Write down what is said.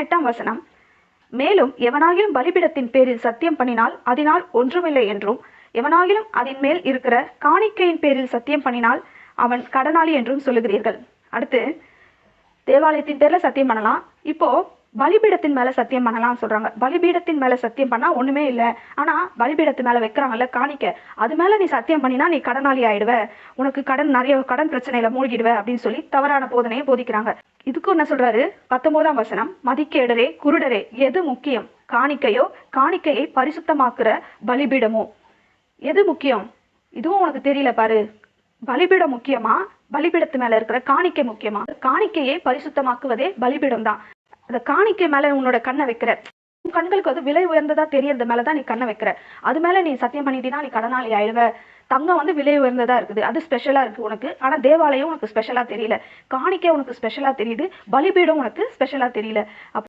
பதினெட்டாம் வசனம். மேலும் எவனாயிலும் பலிபிடத்தின் பேரில் சத்தியம் பண்ணினால் அதனால் ஒன்றுமில்லை என்றும் எவனாயிலும் அதன் மேல் இருக்கிற காணிக்கையின் பேரில் சத்தியம் பண்ணினால் அவன் கடனாளி என்றும் சொல்லுகிறீர்கள். அடுத்து தேவாலயத்தின் பேர்ல சத்தியம் பண்ணலாம். இப்போ பலிபீடத்தின் மேல சத்தியம் பண்ணலாம் சொல்றாங்க. பலிபீடத்தின் மேல சத்தியம் பண்ணா ஒண்ணுமே இல்ல. ஆனா பலிபீடத்து மேல வைக்கிறாங்கல்ல காணிக்க. அது மேல நீ சத்தியம் பண்ணினா நீ கடனாளி ஆயிடுவ. உனக்கு கடன் நிறைய கடன் பிரச்சனையில மூழ்கிடுவ அப்படின்னு சொல்லி தவறான போதனையை போதிக்கிறாங்க. இதுக்கு என்ன சொல்றாரு? பத்தொன்பதாம் வசனம் மதிக்கேடரே குருடரே எது முக்கியம்? காணிக்கையோ காணிக்கையை பரிசுத்தமாக்குற பலிபீடமோ? எது முக்கியம்? இதுவும் உனக்கு தெரியல பாரு. பலிபீடம் முக்கியமா? பலிபீடத்து மேல இருக்கிற காணிக்கை முக்கியமா? காணிக்கையை பரிசுத்தமாக்குவதே பலிபீடம் தான் அந்த காணிக்கை மேல உன்னோட கண்ணை வைக்கிற. உன் கண்களுக்கு அது விலை உயர்ந்ததா தெரியறது மேலதான் நீ கண்ணை வைக்கிற. அது மேல நீ சத்தியம் பண்ணிட்டீங்கன்னா நீ கடனாளி ஆயிடுவ. தங்கம் வந்து விலை உயர்ந்ததா இருக்குது. அது ஸ்பெஷலா இருக்கு உனக்கு. ஆனா தேவாலயம் உனக்கு ஸ்பெஷலா தெரியல. காணிக்கை உனக்கு ஸ்பெஷலா தெரியுது. பலிபீடம் உனக்கு ஸ்பெஷலா தெரியல.